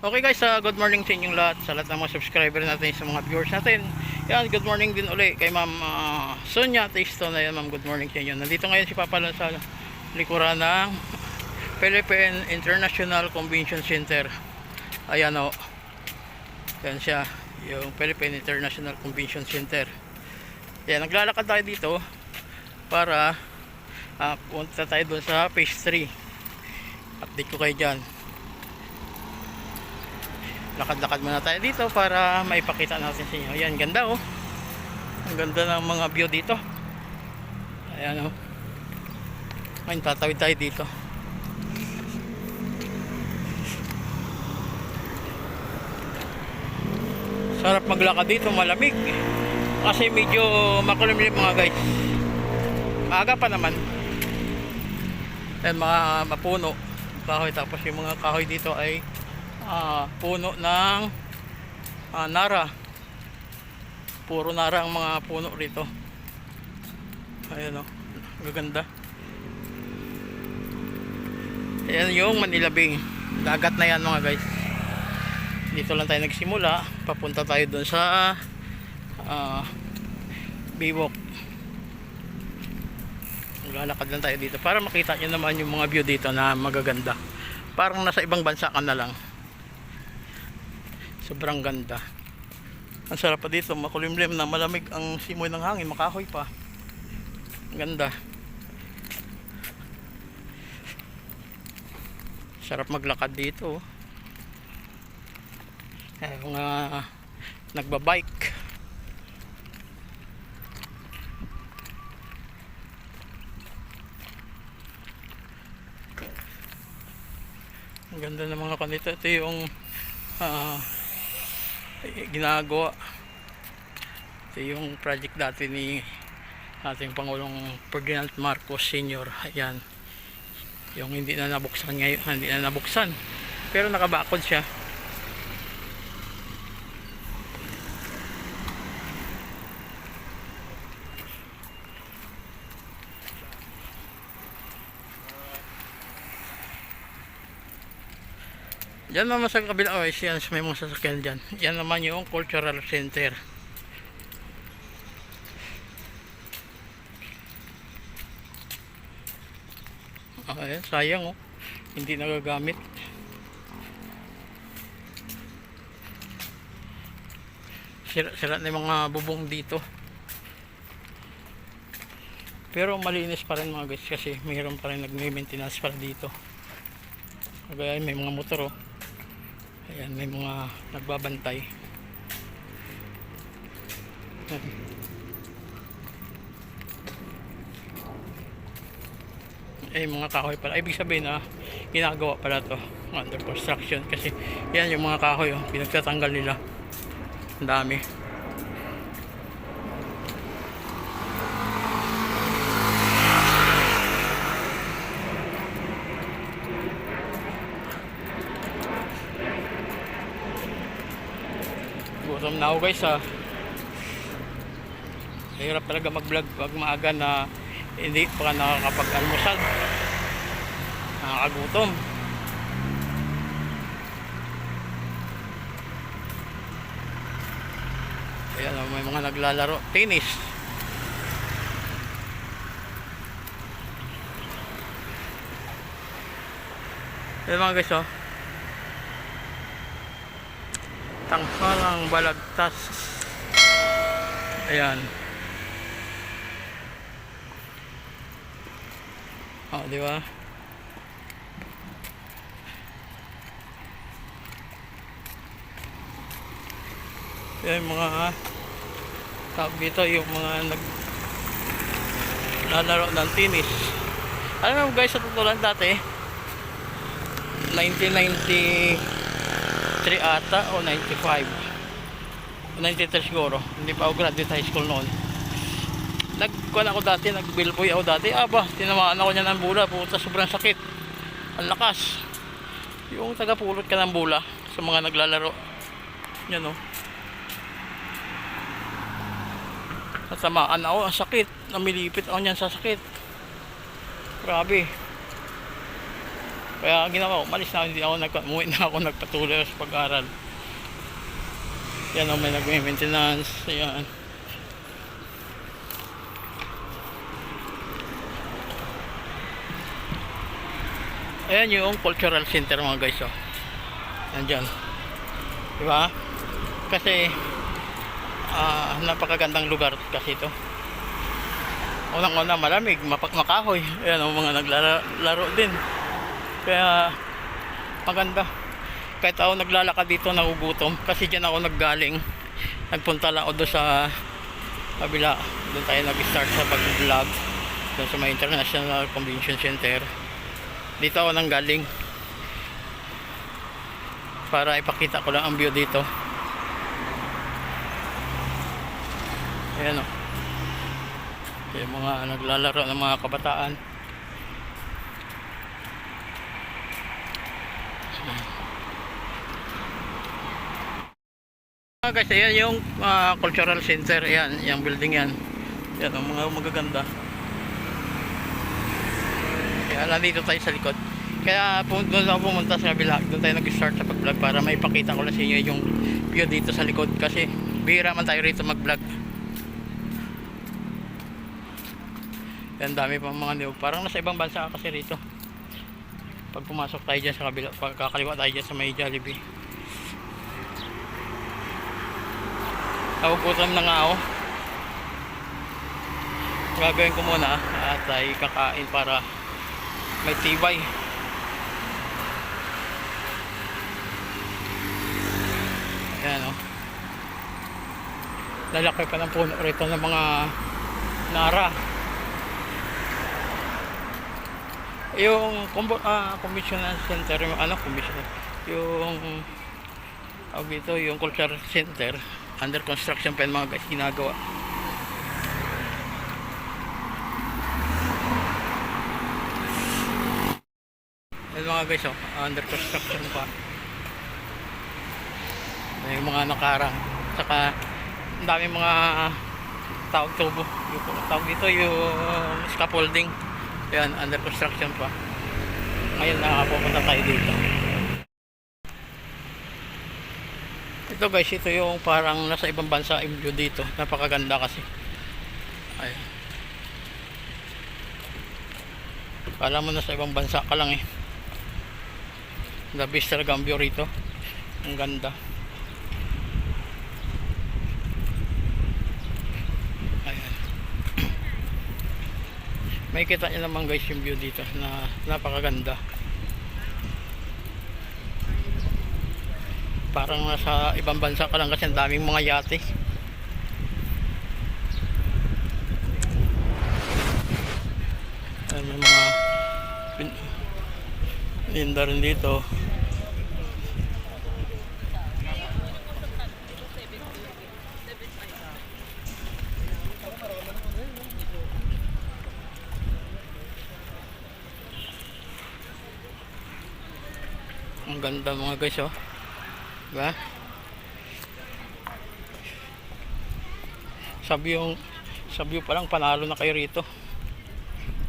Okay guys, uh, good morning sa inyong lahat, sa lahat ng mga subscriber natin, sa mga viewers natin. Yan, good morning din uli kay Ma'am uh, Sonia Testo na yan, Ma'am, good morning sa inyo. Nandito ngayon si Papa Lon sa likuran ng Philippine International Convention Center. Ayan o. Yan siya, yung Philippine International Convention Center. Yan, naglalakad tayo dito para uh, punta tayo doon sa phase 3. Update ko kayo dyan lakad-lakad muna tayo dito para maipakita natin sa inyo. Ayan, ganda oh. Ang ganda ng mga view dito. Ayan oh. Ngayon, tatawid tayo dito. Sarap maglakad dito, malamig. Kasi medyo makulimlim mga guys. Maaga pa naman. Ayan, mga mapuno. Kahoy, tapos yung mga kahoy dito ay ah, puno ng ah, nara. Puro nara ang mga puno rito. Ayan o gaganda. Ayan yung Manila Bay. Dagat na yan mga guys. Dito lang tayo nagsimula. Papunta tayo dun sa ah, Baywalk lalakad lang tayo dito para makita nyo naman yung mga view dito na magaganda. Parang nasa ibang bansa ka na lang sobrang ganda. Ang sarap pa dito makulimlim na malamig ang simoy ng hangin makahoy pa. Ganda. Sarap maglakad dito eh, mga nagbabike. Ang ganda ng mga kanito ito yung ah, ginagawa. Ito yung project dati ni ating Pangulong Ferdinand Marcos Sr. ayan. Yung hindi na nabuksan ngayon hindi na nabuksan. Pero nakabakod siya Diyan naman sa kabila, oh, yan, may mga sasakyan dyan. Yan naman yung cultural center. Ayan, sayang oh. Hindi nagagamit. Sira-sira na mga bubong dito. Pero malinis pa rin mga guys kasi mayroon pa rin nag-maintenance para dito. Kagaya may mga motor oh. Ayan, may mga nagbabantay. Ayan. Eh, mga kahoy pala. Ibig sabihin na ginagawa pala to under construction kasi yan yung mga kahoy oh, pinagtatanggal nila. Ang dami. Gutom na ako guys ha. Hirap talaga mag-vlog pag maaga na hindi pa ka nakakapag-almusal. Nakakagutom. Ayan, oh, may mga naglalaro. Tennis. Ayan mga guys oh. Tanghalang balagtas. Ayan. Oh di ba? Yan mga tawag dito yung mga nag lalaro ng tennis. Alam mo guys sa totoo dati 1990 93 ata o 95 93 siguro. Hindi pa ako graduate high school noon. Nagkuhan ako dati nagbilboy ako dati. Aba tinamaan ako niya ng bula. Puta sobrang sakit. Ang lakas. Yung tagapulot ka ng bula sa mga naglalaro. Yan o natamaan ako. Ang sakit. Namilipit ako niyan sa sakit. Grabe Kaya ginawa ko, malis na hindi ako nag umuwi na ako nagpatuloy sa pag-aral. Yan o, may nag-maintenance. Yan. Ayan yung cultural center mga guys oh. Nandyan. Diba? Kasi ah napakagandang lugar kasi ito. Unang-una malamig, mapak makahoy. Ayan ang mga naglalaro din. Kaya maganda. Kahit ako naglalakad dito nagugutom kasi diyan ako naggaling. Nagpunta lang ako doon sa kabila. Doon tayo nag-start sa pag-vlog. Doon sa may International Convention Center. Dito ako nang galing. Para ipakita ko lang ang view dito. Ayan o. Yung mga naglalaro ng mga kabataan. Ah, guys, ayan yung ah, cultural center. Ayan, yung building yan. Ayan, ang mga magaganda. Kaya nandito tayo sa likod. Kaya doon ako pumunta sa kabila. Doon tayo nag-start sa pag-vlog para may pakita ko lang sa inyo yung view dito sa likod. Kasi bihira man tayo rito mag-vlog. Yan dami pang mga niyog. Parang nasa ibang bansa kasi rito. Pag pumasok tayo dyan sa kabila, pag kakaliwa tayo dyan sa may Jollibee. Nagugutom na nga ako. Gagawin ko muna at ay kakain para may tibay. Ayan o. Lalaki pa ng puno rito ng mga nara. Yung ah, conventional center, ano, conventional, yung tawag dito, yung culture center, under construction pa yung mga guys ginagawa. Yung mga guys, oh, under construction pa. May mga nakarang. Saka, ang dami mga tawag tubo. Yung tawag dito, yung scaffolding. Yan, under construction pa. Ngayon nakakapunta tayo dito. Ito guys, ito yung parang nasa ibang bansa yung view dito. Napakaganda kasi. Ayan. Kala mo nasa ibang bansa ka lang eh. The best talaga ang view rito. Ang ganda. Ayan. May kita nyo naman guys yung view dito na napakaganda. Parang nasa ibang bansa ka lang kasi ang daming mga yate. Ayan yung mga Linda rin dito. Ang ganda mga guys oh. Diba? Sabi yung sabi pa lang panalo na kayo rito.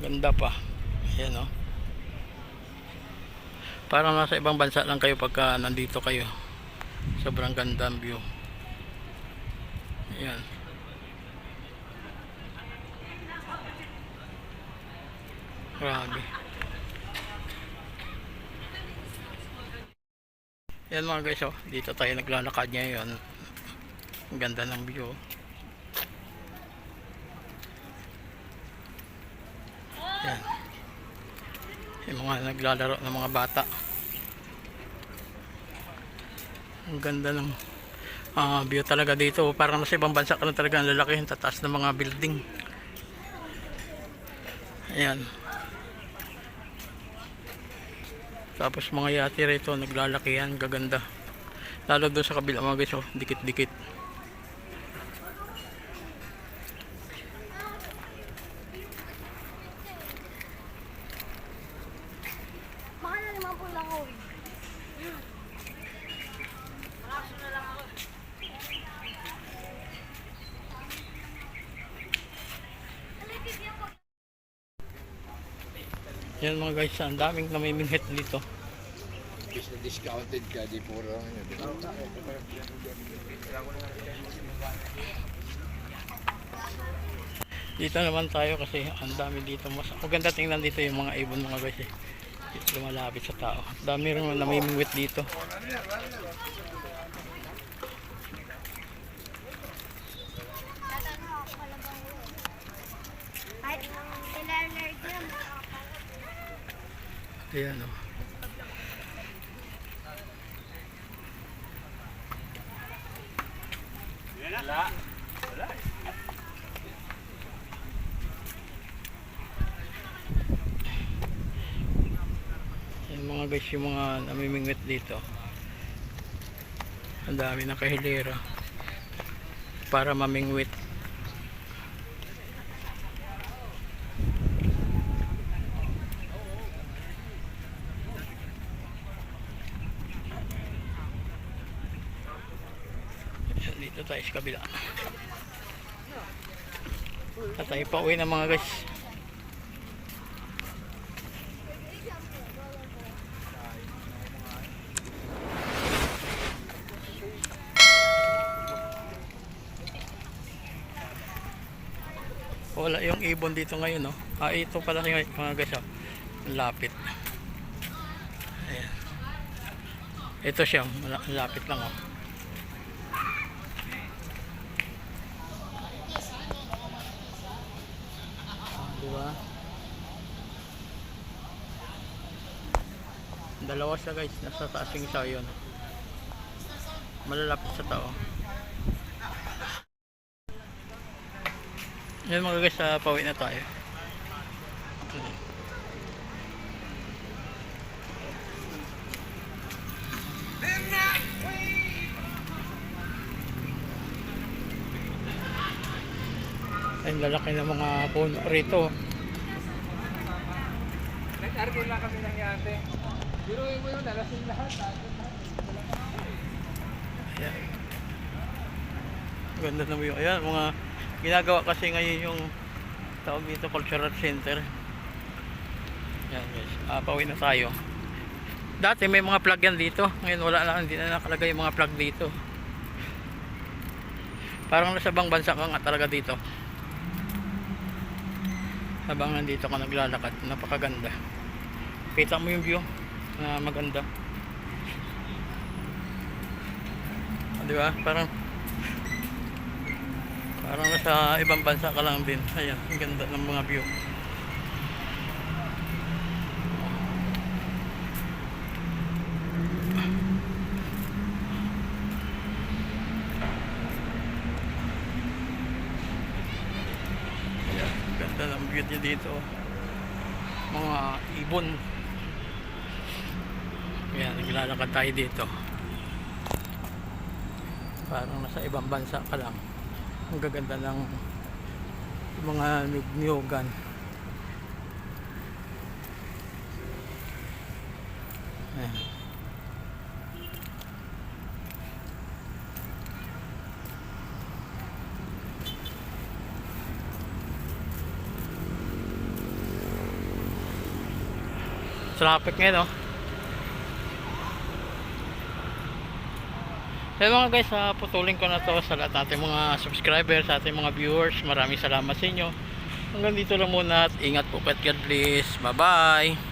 Ganda pa. Ayan oh. Parang nasa ibang bansa lang kayo pagka nandito kayo. Sobrang ganda ang view. Ayan. Grabe. Yan mga guys, oh. dito tayo naglalakad ngayon. Ang ganda ng view. Yan. Yung mga naglalaro ng mga bata. Ang ganda ng ah, view talaga dito. Parang nasa ibang bansa ka na talaga ang lalaki yung tataas ng mga building. Ayan. Tapos mga yate rito, naglalaki yan, gaganda. Lalo doon sa kabila mga guys, oh, dikit-dikit. Mahal na naman po. Yan mga guys, ang daming namiminhit dito. Bis na discounted ka, di puro di ba? Dito naman tayo kasi ang dami dito. Mas maganda tingnan dito yung mga ibon mga guys eh. Lumalapit sa tao. Dami rin namimingwit dito. Kahit kailangan yun. Ayan o. Yan mga guys yung mga namimingwit dito. Ang dami ng kahilera. Para mamingwit. Dito tayo sa kabila. At tayo pa uwi ng mga guys. Wala yung ibon dito ngayon, no? Ah, ito pala yung mga guys, oh. Lapit. Ayan. Ito siya, lapit lang, oh. Di ba? Dalawa siya guys, nasa taas yung isa yun. Malalapit sa tao. Yan mga guys, uh, pauwi na tayo. Ay, lalaki ng mga puno rito. Nag-argue lang kami ng yate. Biruin mo yun, nalasing lahat. Ayan. Ganda na view. Ayan, mga ginagawa kasi ngayon yung tawag dito cultural center. Ayan guys, ah, pauwi na tayo. Dati may mga plug yan dito. Ngayon wala na, hindi na nakalagay yung mga plug dito. Parang nasa bang bansa ka nga talaga dito. Habang nandito ka naglalakad, napakaganda. Kita mo yung view na maganda. Ah, Di ba? Parang parang nasa ibang bansa ka lang din. Ayan, ang ganda ng mga view. Ganda ng view dito. Mga ibon. Ayan, naglalakad tayo dito parang nasa ibang bansa ka lang ang gaganda ng mga niyugan Ayan. Traffic ngayon oh. Kaya mga guys, uh, putulin ko na to sa lahat natin mga subscribers, sa ating mga viewers. Maraming salamat sa inyo. Hanggang dito lang muna at ingat po. God bless. Bye-bye.